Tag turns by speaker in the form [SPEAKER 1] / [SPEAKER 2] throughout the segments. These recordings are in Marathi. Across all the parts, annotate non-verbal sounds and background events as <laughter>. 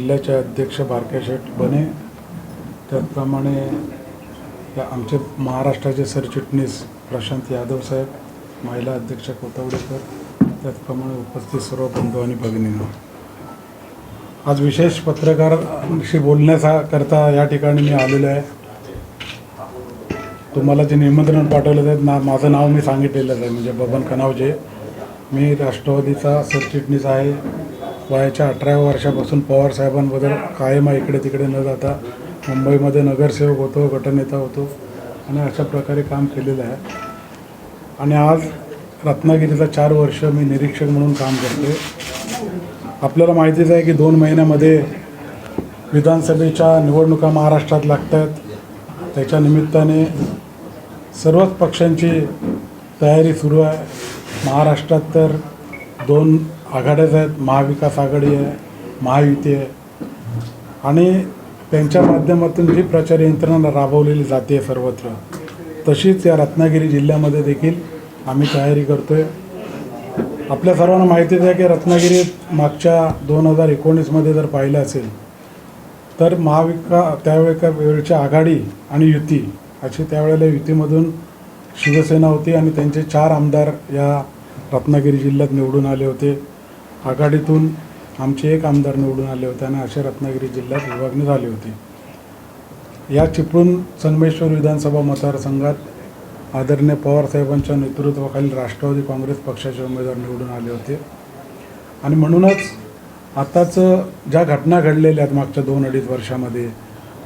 [SPEAKER 1] जिल्ह्याचे अध्यक्ष बारके शेठ बने. त्याचप्रमाणे या आमचे महाराष्ट्राचे सरचिटणीस प्रशांत यादव साहेब महिला अध्यक्ष कोथवडेकर त्याचप्रमाणे उपस्थित सर्व बंधू आणि भगिनींना. आज विशेष पत्रकारांशी बोलण्याकरता या ठिकाणी मी आलेलो आहे. तुम्हाला जे निमंत्रण पाठवलं आहे ना माझं नाव मी सांगितलेलंच आहे. म्हणजे बबन कनावजे. मी राष्ट्रवादीचा सरचिटणीस आहे. वयाच्या अठराव्या वर्षापासून पवार साहेबांबद्दल कायम इकडे तिकडे न जाता मुंबईमध्ये नगरसेवक होतो गटनेता होतो आणि अशा प्रकारे काम केलेलं आहे. आणि आज रत्नागिरीचा चार वर्ष मी निरीक्षक म्हणून काम करते आपल्याला माहितीच आहे की दोन महिन्यामध्ये विधानसभेच्या निवडणुका महाराष्ट्रात लागत आहेत त्याच्या निमित्ताने सर्वच पक्षांची तयारी सुरू आहे. महाराष्ट्रात तर दोन आघाड्याच आहेत महाविकास आघाडी आहे महायुती आहे. आणि त्यांच्या माध्यमातून जी प्रचार यंत्रणा राबवलेली जाते सर्वत्र तशीच या रत्नागिरी जिल्ह्यामध्ये देखील आम्ही तयारी करतो आहे आपल्या सर्वांना माहितीच आहे की रत्नागिरीत मागच्या दोन हजार एकोणीसमध्ये जर पाहिलं असेल तर महाविका त्यावेळेच्या वेळच्या आघाडी आणि युती अशी त्यावेळेला युतीमधून शिवसेना होती आणि त्यांचे चार आमदार या रत्नागिरी जिल्ह्यात निवडून आले होते. आघाडीतून आमचे एक आमदार निवडून आले होते आणि अशा रत्नागिरी जिल्ह्यात विभागणी झाली होती. या चिपळूण संगमेश्वर विधानसभा मतदारसंघात आदरणीय पवारसाहेबांच्या नेतृत्वाखालील राष्ट्रवादी काँग्रेस पक्षाचे उमेदवार निवडून आले होते. आणि म्हणूनच आताच ज्या घटना घडलेल्या आहेत मागच्या दोन अडीच वर्षामध्ये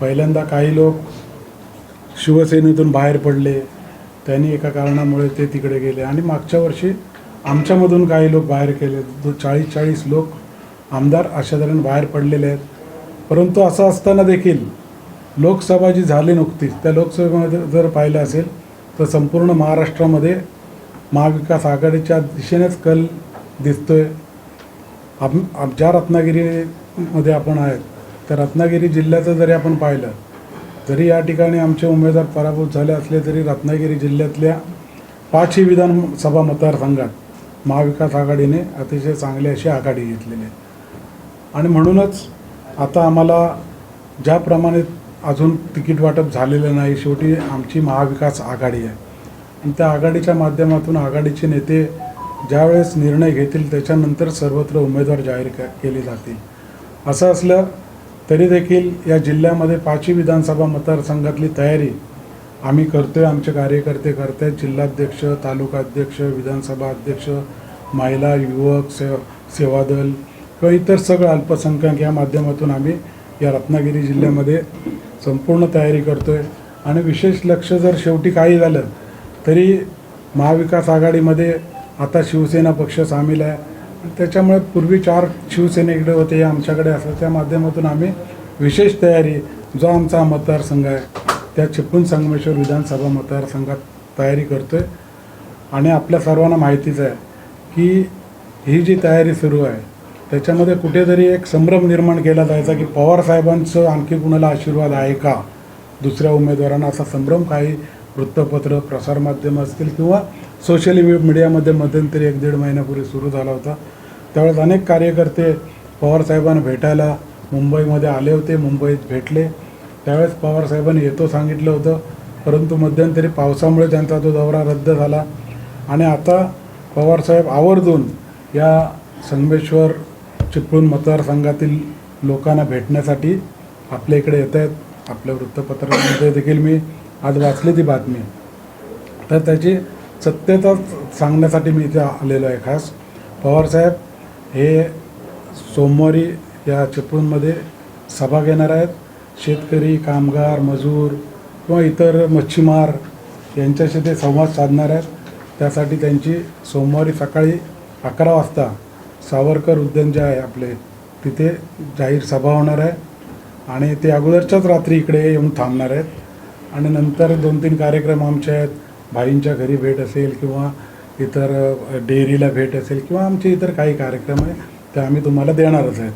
[SPEAKER 1] पहिल्यांदा काही लोक शिवसेनेतून बाहेर पडले त्यांनी एका कारणामुळे ते तिकडे गेले आणि मागच्या वर्षी आमच्यामधून काही लोक बाहेर केले. दो चाळीस चाळीस लोक आमदार अशा तऱ्हेने बाहेर पडलेले आहेत. परंतु असं असताना देखील लोकसभा जी झाली नुकतीच त्या लोकसभेमध्ये जर पाहिलं असेल तर संपूर्ण महाराष्ट्रामध्ये महाविकास आघाडीच्या दिशेनेच कल दिसतोय. आहे आप- ज्या रत्नागिरीमध्ये आपण आहेत त्या रत्नागिरी जिल्ह्याचं जरी आपण पाहिलं जरी या ठिकाणी आमचे उमेदवार पराभूत झाले असले तरी रत्नागिरी जिल्ह्यातल्या पाचही विधानसभा मतदारसंघात महाविकास आघाडीने अतिशय चांगली अशी आघाडी घेतलेली आहे. आणि म्हणूनच आता आम्हाला ज्याप्रमाणे अजून तिकीट वाटप झालेलं नाही शेवटी आमची महाविकास आघाडी आहे. आणि त्या आघाडीच्या माध्यमातून आघाडीचे नेते ज्यावेळेस निर्णय घेतील त्याच्यानंतर सर्वत्र उमेदवार जाहीर क केले जातील. असं असलं तरी देखील या जिल्ह्यामध्ये पाचवी विधानसभा मतदारसंघातली तयारी आम्ही करतो आहे आमचे कार्यकर्ते करत आहेत जिल्हाध्यक्ष तालुका अध्यक्ष विधानसभा अध्यक्ष महिला युवक से सेवादल किंवा इतर सगळं अल्पसंख्याक या माध्यमातून आम्ही या रत्नागिरी जिल्ह्यामध्ये संपूर्ण तयारी करतो आहे आणि विशेष लक्ष जर शेवटी काही झालं तरी महाविकास आघाडीमध्ये आता शिवसेना पक्ष सामील आहे. त्याच्यामुळे पूर्वी चार शिवसेनेकडे होते हे आमच्याकडे असं त्या माध्यमातून आम्ही विशेष तयारी जो आमचा मतदारसंघ आहे त्या चिपळूण संगमेश्वर विधानसभा मतदारसंघात तयारी करतो आहे आणि आपल्या सर्वांना माहितीच आहे की ही जी तयारी सुरू आहे त्याच्यामध्ये कुठेतरी एक संभ्रम निर्माण केला जायचा की पवार साहेबांचं आणखी कुणाला आशीर्वाद आहे का? दुसऱ्या उमेदवारांना असा संभ्रम काही वृत्तपत्र प्रसारमाध्यमं असतील किंवा सोशल मीडियामध्ये मध्यंतरी एक दीड महिन्यापूर्वी सुरू झाला होता. त्यावेळेस अनेक कार्यकर्ते पवारसाहेबांना भेटायला मुंबईमध्ये आले होते मुंबईत भेटले. त्यावेळेस पवारसाहेबांनी येतो सांगितलं होतं परंतु मध्यंतरी पावसामुळे त्यांचा तो दौरा रद्द झाला. आणि आता पवारसाहेब आवर्जून या संगमेश्वर चिपळूण मतदारसंघातील लोकांना भेटण्यासाठी आपल्या इकडे येत आहेत. आपल्या वृत्तपत्रामध्ये देखील मी आज वाचली ती बातमी. तर त्याची सत्यता सांगण्यासाठी मी इथे आलेलो आहे खास. पवारसाहेब हे सोमवारी या चिपळूणमध्ये सभा घेणार आहेत. शेतकरी कामगार मजूर किंवा इतर मच्छीमार यांच्याशी ते संवाद साधणार आहेत. त्यासाठी त्यांची सोमवारी सकाळी अकरा वाजता सावरकर उद्यान जे आहे आपले तिथे जाहीर सभा होणार आहे. आणि ते अगोदरच्याच रात्री इकडे येऊन थांबणार आहेत. आणि नंतर दोन तीन कार्यक्रम आमचे आहेत. भाईंच्या घरी भेट असेल किंवा इतर डेअरीला भेट असेल किंवा आमचे इतर काही कार्यक्रम आहे ते आम्ही तुम्हाला देणारच आहेत.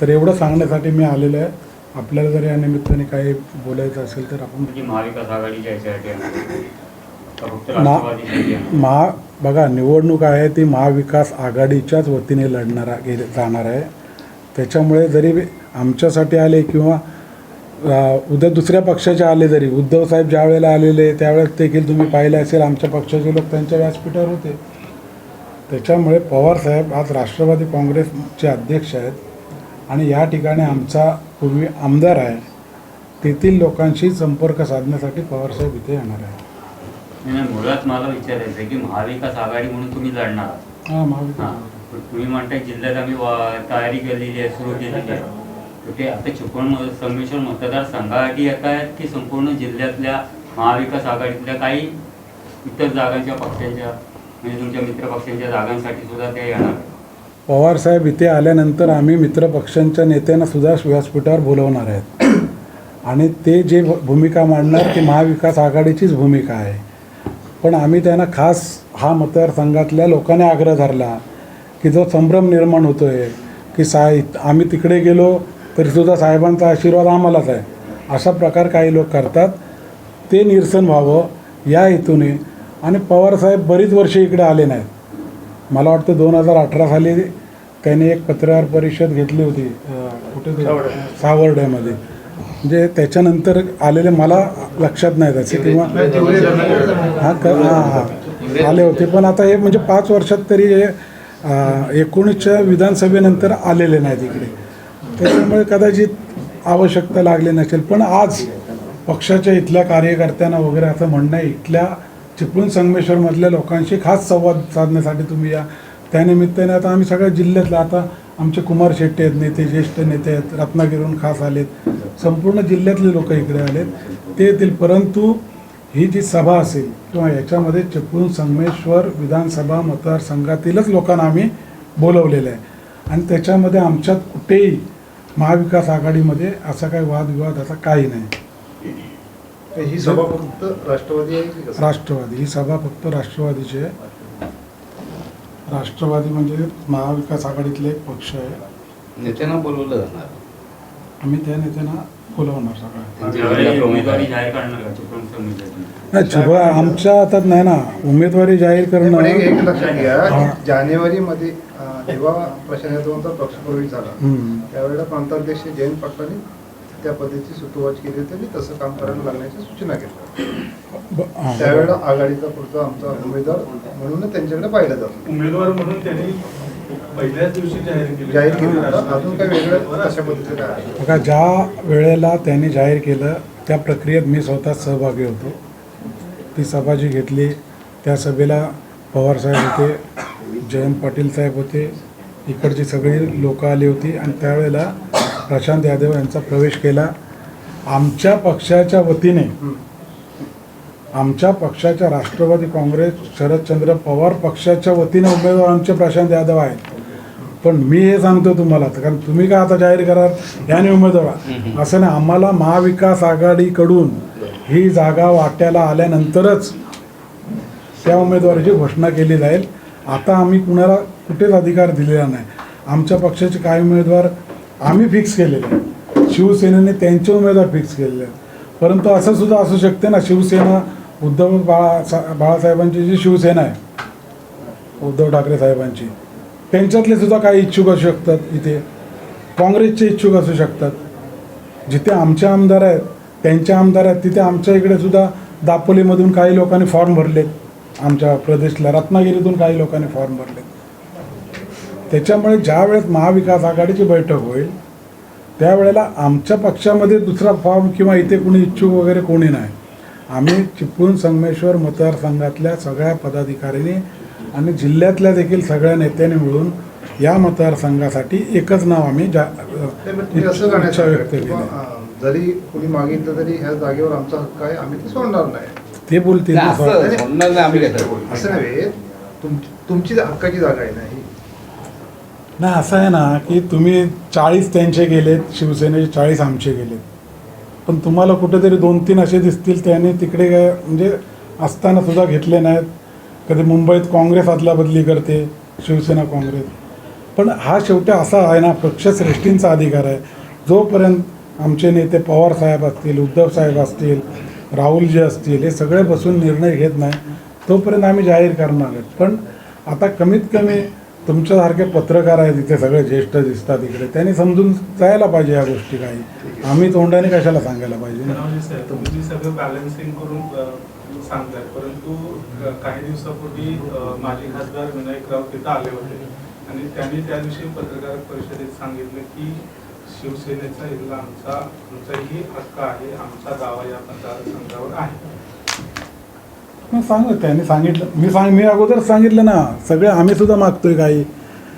[SPEAKER 1] तर एवढं सांगण्यासाठी मी आलेलो आहे. आपल्याला जर या निमित्ताने काही बोलायचं असेल तर आपण
[SPEAKER 2] म्हणजे महाविकास आघाडीच्या याच्यासाठी येणार का फक्त
[SPEAKER 1] मा-
[SPEAKER 2] राष्ट्रवादीसाठी येणार?
[SPEAKER 1] महा बघा निवडणूक आहे ती महाविकास आघाडीच्याच वतीने लढणारा गेले जाणार आहे. त्याच्यामुळे जरी आमच्यासाठी आले किंवा अ, उद्या दुसऱ्या पक्षाचे आले जरी उद्धव साहेब ज्या वेळेला आलेले त्यावेळेस देखील तुम्ही पाहिले असेल आमच्या पक्षाचे लोक त्यांच्या व्यासपीठावर होते. त्याच्यामुळे पवार साहेब आज राष्ट्रवादी काँग्रेसचे अध्यक्ष आहेत. आणि या ठिकाणी आमचा पूर्वी आमदार आहे तेथील लोकांशी संपर्क साधण्यासाठी पवारसाहेब इथे येणार आहे
[SPEAKER 2] नाही, मुळात मला विचारायचं आहे की महाविकास आघाडी म्हणून तुम्ही लढणार आहात.
[SPEAKER 1] हां महाविकास
[SPEAKER 2] हां. पण तुम्ही म्हणताय जिल्ह्यात आम्ही वा- तयारी केलेली आहे सुरू केलेली आहे तर ते आता चिपळूण संगमेश्वर मतदारसंघासाठी येत आहेत की संपूर्ण जिल्ह्यातल्या महाविकास आघाडीतल्या काही इतर जागांच्या पक्षांच्या म्हणजे तुमच्या मित्र पक्षांच्या जागांसाठी सुद्धा ते येणार आहेत.
[SPEAKER 1] पवार साहेब इथे आल्यानंतर आम्ही मित्र पक्षांच्या नेत्यांना सुद्धा व्यासपीठावर बोलवणार आहेत. <clears throat> आणि ते जे भूमिका मांडणार ती महाविकास आघाडीचीच भूमिका आहे. पण आम्ही त्यांना खास हा मतदारसंघातल्या लोकांनी आग्रह धरला की जो संभ्रम निर्माण होतो आहे की साय आम्ही तिकडे गेलो तरीसुद्धा साहेबांचा आशीर्वाद आम्हालाच आहे. अशा प्रकार काही लोक करतात. ते निरसन व्हावं या हेतूने. आणि पवारसाहेब बरीच वर्षे इकडे आले नाहीत. मला वाटतं दोन हजार अठरा साली त्यांनी एक पत्रकार परिषद घेतली होती कुठे सावर्ड्यामध्ये म्हणजे त्याच्यानंतर आलेले मला लक्षात नाही त्याचे किंवा हां क हां हां. आले होते. पण आता हे म्हणजे पाच वर्षात तरी हे एकोणीसच्या विधानसभेनंतर आलेले नाहीत इकडे त्याच्यामुळे कदाचित आवश्यकता लागली नसेल. पण आज पक्षाच्या इथल्या कार्यकर्त्यांना वगैरे असं म्हणणं आहे इथल्या चिपळूण संगमेश्वरमधल्या लोकांशी खास संवाद साधण्यासाठी तुम्ही या. त्यानिमित्ताने आता आम्ही सगळ्या जिल्ह्यातलं आता आमचे कुमार शेट्टी आहेत नेते ज्येष्ठ नेते आहेत रत्नागिरीहून खास आलेत. संपूर्ण जिल्ह्यातले लोक इकडे आलेत. ते येतील परंतु ही जी सभा असेल किंवा याच्यामध्ये चिपळूण संगमेश्वर विधानसभा मतदारसंघातीलच लोकांना आम्ही बोलवलेलं आहे. आणि त्याच्यामध्ये आमच्यात कुठेही महाविकास आघाडीमध्ये असा काही वादविवाद असा काही नाही.
[SPEAKER 3] ही सभा फक्त राष्ट्रवादी आहे?
[SPEAKER 1] राष्ट्रवादी. ही सभा फक्त राष्ट्रवादीची आहे. राष्ट्रवादी म्हणजे महाविकास आघाडीतले एक पक्ष आहे.
[SPEAKER 4] नेत्यांना बोलवलं जाणार.
[SPEAKER 1] आम्ही त्या नेत्यांना बोलवणार सगळं.
[SPEAKER 2] यावेळी उमेदवारी जाहीर करणार. का? चिपळूण संघटनेची
[SPEAKER 1] नाही आमच्या हातात नाही ना. उमेदवारी जाहीर
[SPEAKER 3] पण एक
[SPEAKER 1] करणं
[SPEAKER 3] लक्षात घ्या.
[SPEAKER 1] हा.
[SPEAKER 3] जानेवारीमध्ये जेव्हा प्रशांत यादवांचा पक्षप्रवेश झाला. त्यावेळेला प्रांताध्यक्ष जयंत पाटलांनी त्या पद्धतीची सुतोवाच केली होती आणि तसं काम करायला लागण्याच्या सूचना केल्या. त्यावेळेला आघाडीचा पुढचा आमचा उमेदवार म्हणून त्यांच्याकडे पाहिलं जातं.
[SPEAKER 5] उमेदवार म्हणून त्यांनी पहिल्याच दिवशी जाहीर केले.
[SPEAKER 3] जाहीर केलं. होतं अजून काही वेगळं अशा पद्धतीचं आहे?
[SPEAKER 1] बघा ज्या वेळेला त्यांनी जाहीर केलं त्या प्रक्रियेत मी स्वतः सहभागी होतो. ती सभा जी घेतली. त्या सभेला पवारसाहेब होते जयंत पाटील साहेब होते. इकडची सगळी लोकं आली होती. आणि त्यावेळेला प्रशांत यादव यांचा प्रवेश केला. आमच्या पक्षाच्या वतीने आमच्या पक्षाच्या राष्ट्रवादी काँग्रेस शरदचंद्र पवार पक्षाच्या वतीने उमेदवार आमचे प्रशांत यादव आहेत. पण मी हे सांगतो तुम्हाला कारण तुम्ही काय आता जाहीर कराल? याने उमेदवार असं नाही आम्हाला महाविकास आघाडीकडून ही जागा वाट्याला आल्यानंतरच त्या उमेदवाराची घोषणा केली जाईल. आता आम्ही कुणाला कुठेच अधिकार दिलेला नाही. आमच्या पक्षाचे काही उमेदवार आम्ही फिक्स केलेले आहेत शिवसेनेने त्यांचे उमेदवार फिक्स केलेले आहेत. परंतु असं सुद्धा असू शकते ना शिवसेना उद्धव बाळा बाळासाहेबांची जी शिवसेना आहे उद्धव ठाकरे साहेबांची त्यांच्यातले सुद्धा काही इच्छुक असू शकतात इथे. काँग्रेसचे इच्छुक असू शकतात. जिथे आमचे आमदार आहेत त्यांचे आमदार आहेत तिथे आमच्या इकडे सुद्धा दापोलीमधून काही लोकांनी फॉर्म भरलेत. आमच्या प्रदेशला रत्नागिरीतून काही लोकांनी फॉर्म भरलेत. त्याच्यामुळे ज्या वेळेस महाविकास आघाडीची बैठक होईल त्यावेळेला आमच्या पक्षामध्ये दुसरा फॉर्म किंवा इथे कोणी इच्छुक वगैरे कोणी नाही. आम्ही चिपळूण संगमेश्वर मतदारसंघातल्या सगळ्या पदाधिकाऱ्यांनी आणि जिल्ह्यातल्या देखील सगळ्या नेत्यांनी मिळून या मतदारसंघासाठी एकच नाव आम्ही जा इच्छा व्यक्त केली.
[SPEAKER 3] जरी कुणी मागितलं तरी ह्या जागेवर आमचा हक्क आहे आम्ही ते सोडणार नाही.
[SPEAKER 1] ते बोलतील.
[SPEAKER 4] नाही, असं नाही
[SPEAKER 3] नव्हे तुम तुमची हक्काची जागा आहे ना ही.
[SPEAKER 1] नाही असं आहे ना की तुम्ही चाळीस त्यांचे गेलेत शिवसेनेचे चाळीस आमचे गेलेत. पण तुम्हाला कुठेतरी दोन तीन असे दिसतील त्यांनी तिकडे काय म्हणजे असताना सुद्धा घेतले नाहीत. कधी मुंबईत काँग्रेस अदलाबदली करते शिवसेना काँग्रेस. पण हा शेवटी असा आहे ना पक्षश्रेष्ठींचा अधिकार आहे. जोपर्यंत आमचे नेते पवार साहेब असतील उद्धव साहेब असतील राहुलजी असतील हे सगळे बसून निर्णय घेत नाही तोपर्यंत आम्ही जाहीर करणार आहेत. पण आता कमीत कमी तुमच्यासारखे पत्रकार आहेत इथे सगळे ज्येष्ठ दिसतात इकडे. त्यांनी समजून जायला पाहिजे या गोष्टी काही. आम्ही तोंडाने कशाला सांगायला पाहिजे ना?
[SPEAKER 5] तुम्ही सगळं बॅलन्सिंग करून सांगताय परंतु काही दिवसापूर्वी माजी खासदार विनायकराव तिथं आले होते. आणि त्यांनी त्या दिवशी पत्रकार परिषदेत सांगितलं की शिवसेनेचा इथला आमचा आमचाही हक्क आहे आमचा दावा या मतदारसंघावर आहे.
[SPEAKER 1] मग सांग त्यांनी सांगितलं. मी सांग मी अगोदर सांगितलं ना सगळे आम्ही सुद्धा मागतोय काही.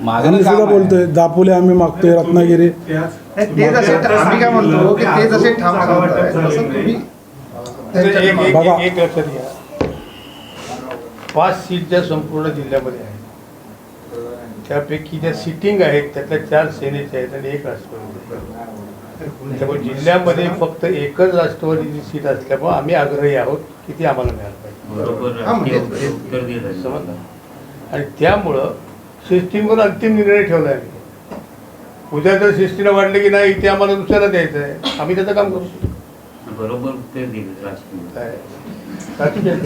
[SPEAKER 4] मागणं
[SPEAKER 1] आम्ही सुद्धा. बोलतोय दापोले आम्ही मागतोय रत्नागिरी.
[SPEAKER 5] त्याच
[SPEAKER 3] नाही, ते जसे आम्ही काय म्हणतो की ते जसे ठाम सांगताय तसं तुम्ही
[SPEAKER 6] तर एक एक
[SPEAKER 1] बघा.
[SPEAKER 6] एक- एक लक्षात घ्या. पाच सीट ज्या संपूर्ण जिल्ह्यामध्ये आहेत त्यापैकी ज्या सिटिंग आहेत त्यातल्या चार सेनेच्या आहेत आणि एक राष्ट्रवादी. त्यामुळे जिल्ह्यामध्ये फक्त एकच राष्ट्रवादीची सीट असल्यामुळे आम्ही आग्रही आहोत की ती आम्हाला पाहिजे.
[SPEAKER 2] बरोबर
[SPEAKER 3] हा, म्हणजे-
[SPEAKER 2] राजकीय उत्तर दिलं
[SPEAKER 6] समजलं. आणि त्यामुळं सिस्टीमवर अंतिम निर्णय ठेवला आहे उद्या जर सिस्टीला वाटलं की नाही इथे आम्हाला दुसऱ्याला द्यायचं आहे. आम्ही त्याचं काम करू
[SPEAKER 2] बरोबर उत्तर दिलं राजकीय.
[SPEAKER 6] काय? बाकी काय?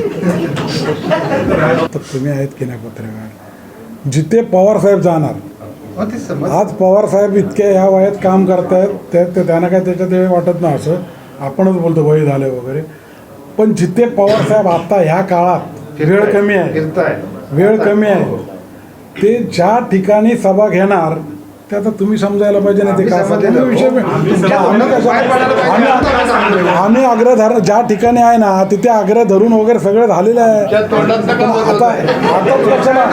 [SPEAKER 1] तर तुम्ही आहेत की नाही पत्रकार? जिथे पवार साहेब जाणार
[SPEAKER 3] ते समज
[SPEAKER 1] आज पवार साहेब इतक्या ह्या वयात काम करतायत ते ते त्यांना काय त्याच्यात हे वाटत नाही असं. आपणच बोलतो वय झालं वगैरे. पण जिथे पवार साहेब आता ह्या काळात वेळ कमी आहे. वेळ कमी आहे. ते ज्या ठिकाणी सभा घेणार ते आता तुम्ही समजायला पाहिजे ना ते काय विषय
[SPEAKER 3] आम्ही
[SPEAKER 1] आग्रह धर ज्या ठिकाणी आहे ना तिथे आग्रह धरून वगैरे सगळं झालेलं आहे. आता